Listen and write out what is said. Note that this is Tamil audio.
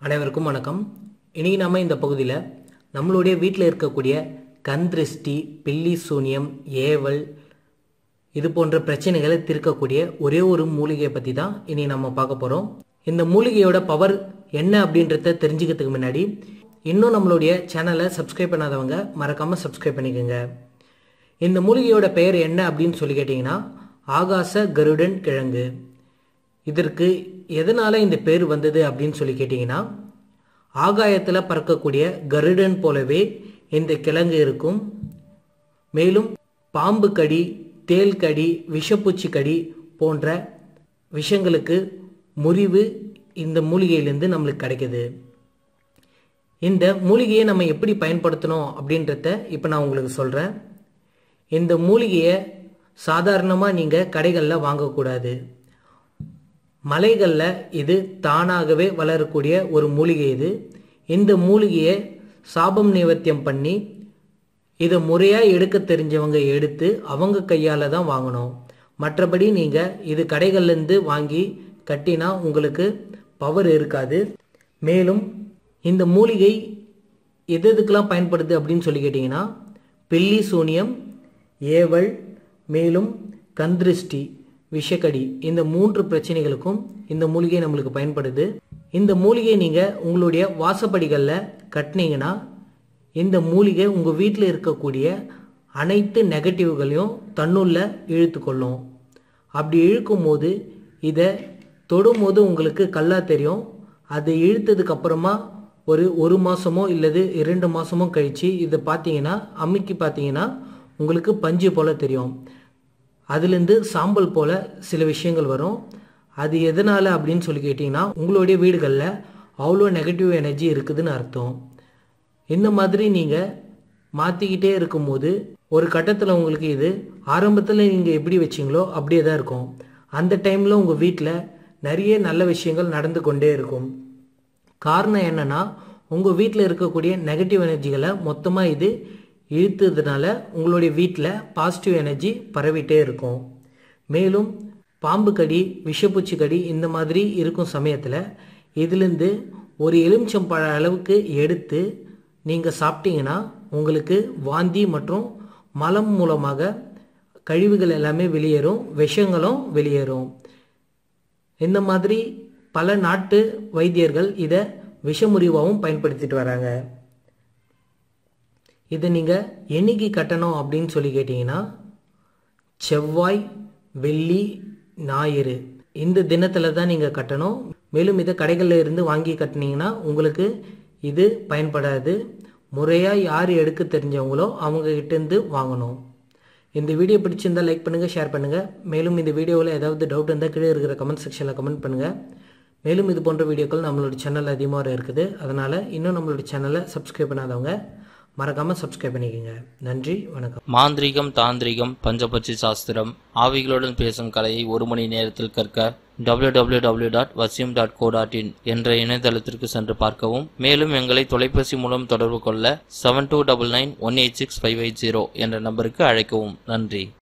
அனைவருக்கும் வணக்கம். இன்றைக்கி நம்ம இந்த பகுதியில் நம்மளுடைய வீட்டில் இருக்கக்கூடிய கண் திருஷ்டி பில்லி சூனியம் ஏவல் இது போன்ற பிரச்சனைகளை தீர்க்கக்கூடிய ஒரே ஒரு மூலிகையை பற்றி தான் இனி நம்ம பார்க்க போகிறோம் இந்த மூலிகையோட பவர் என்ன அப்படின்றத தெரிஞ்சுக்கிறதுக்கு முன்னாடி இன்னும் நம்மளுடைய சேனலை சப்ஸ்கிரைப் பண்ணாதவங்க மறக்காமல் சப்ஸ்கிரைப் பண்ணிக்கோங்க. இந்த மூலிகையோட பெயர் என்ன அப்படின்னு சொல்லி கேட்டிங்கன்னா ஆகாச கருடன் கிழங்கு. இதற்கு எதனால் இந்த பேர் வந்தது அப்படின்னு சொல்லி கேட்டிங்கன்னா ஆகாயத்தில் பறக்கக்கூடிய கருடன் போலவே இந்த கிழங்கு இருக்கும். மேலும் பாம்பு கடி தேல் கடி விஷப்பூச்சி கடி போன்ற விஷங்களுக்கு முறிவு இந்த மூலிகையிலேருந்து நம்மளுக்கு கிடைக்கிது. இந்த மூலிகையை நம்ம எப்படி பயன்படுத்தணும் அப்படின்றத இப்போ நான் உங்களுக்கு சொல்கிறேன் இந்த மூலிகையை சாதாரணமாக நீங்கள் கடைகளில் வாங்கக்கூடாது. மலைகளில் இது தானாகவே வளரக்கூடிய ஒரு மூலிகை இது. இந்த மூலிகையை சாபம் நிவர்த்தியம் பண்ணி இதை முறையாக எடுக்க தெரிஞ்சவங்க எடுத்து அவங்க கையால் தான் வாங்கணும். மற்றபடி நீங்கள் இது கடைகள்லேருந்து வாங்கி கட்டினா உங்களுக்கு பவர் இருக்காது. மேலும் இந்த மூலிகை எது எதுக்கெல்லாம் பயன்படுது அப்படின்னு சொல்லி கேட்டிங்கன்னா பில்லி சூனியம் ஏவல் மேலும் கந்திருஷ்டி. விஷக்கடி இந்த மூன்று பிரச்சனைகளுக்கும் இந்த மூலிகை நம்மளுக்கு பயன்படுது. இந்த மூலிகையை நீங்கள் உங்களுடைய வாசப்படிகளில் கட்டினீங்கன்னா இந்த மூலிகை உங்கள் வீட்டில் இருக்கக்கூடிய அனைத்து நெகட்டிவ்களையும் தன்னுள்ள இழுத்து கொள்ளும் அப்படி இழுக்கும் போது இதை தொடும்போது உங்களுக்கு கல்லா தெரியும். அது இழுத்ததுக்கு அப்புறமா ஒரு ஒரு மாதமோ இல்லது இரண்டு மாதமோ கழித்து இதை பார்த்தீங்கன்னா அம்மிக்கு பார்த்தீங்கன்னா உங்களுக்கு பஞ்சு போல் தெரியும். அதுலேருந்து சாம்பல் போல் சில விஷயங்கள் வரும். அது எதனால் அப்படின்னு சொல்லி கேட்டிங்கன்னா உங்களுடைய வீடுகளில் அவ்வளோ நெகட்டிவ் எனர்ஜி இருக்குதுன்னு அர்த்தம். இந்த மாதிரி நீங்கள் மாற்றிக்கிட்டே இருக்கும்போது ஒரு கட்டத்தில் உங்களுக்கு இது ஆரம்பத்தில் நீங்கள் எப்படி வச்சிங்களோ அப்படியே தான் இருக்கும். அந்த டைமில் உங்கள் வீட்டில் நிறைய நல்ல விஷயங்கள் நடந்து கொண்டே இருக்கும். காரணம் என்னென்னா உங்கள் வீட்டில் இருக்கக்கூடிய நெகட்டிவ் எனர்ஜிகளை மொத்தமாக இது இழுத்ததுனால உங்களுடைய வீட்டில் பாசிட்டிவ் எனர்ஜி பரவிட்டே இருக்கும். மேலும் பாம்பு கடி விஷப்பூச்சி கடி இந்த மாதிரி இருக்கும் சமயத்தில் இதுலேருந்து ஒரு எலுமிச்சம்பழ அளவுக்கு எடுத்து நீங்கள் சாப்பிட்டீங்கன்னா உங்களுக்கு வாந்தி மற்றும் மலம் மூலமாக கழிவுகள் எல்லாமே வெளியேறும் விஷங்களும் வெளியேறும். இந்த மாதிரி பல நாட்டு வைத்தியர்கள் இதை விஷமுறிவாகவும் பயன்படுத்திட்டு வராங்க. இதை நீங்கள் என்னைக்கு கட்டணும் அப்படின்னு சொல்லி கேட்டிங்கன்னா செவ்வாய் வெள்ளி ஞாயிறு இந்த தினத்தில் தான் நீங்கள் கட்டணும். மேலும் இதை கடைகளில் இருந்து வாங்கி கட்டினீங்கன்னா உங்களுக்கு இது பயன்படாது. முறையாக யார் எடுக்க தெரிஞ்சவங்களோ அவங்கக்கிட்டேருந்து வாங்கணும். இந்த வீடியோ பிடிச்சிருந்தால் லைக் பண்ணுங்கள் ஷேர் பண்ணுங்கள் மேலும் இந்த வீடியோவில் ஏதாவது டவுட் இருந்தால் கீழே இருக்கிற கமெண்ட் செக்ஷனில் கமெண்ட் பண்ணுங்கள் மேலும் இது போன்ற வீடியோக்கள் நம்மளோட சேனல் அதிகமாக இருக்குது. அதனால் இன்னும் நம்மளோட சேனலை சப்ஸ்கிரைப் பண்ணாதவங்க மறக்காமல் சப்ஸ்கிரைப் பண்ணிக்கோங்க. நன்றி வணக்கம். மாந்திரீகம் தாந்திரிகம் பஞ்சபட்சி சாஸ்திரம் ஆவிகளுடன் பேசும் கலையை ஒரு மணி நேரத்தில் கற்க www.vasyum.co.in dot Vasiyam dot go dot in என்ற இணையதளத்திற்கு சென்று பார்க்கவும். மேலும் எங்களை தொலைபேசி மூலம் தொடர்பு கொள்ள seven two double nine one eight six five eight zero என்ற நம்பருக்கு அழைக்கவும். நன்றி.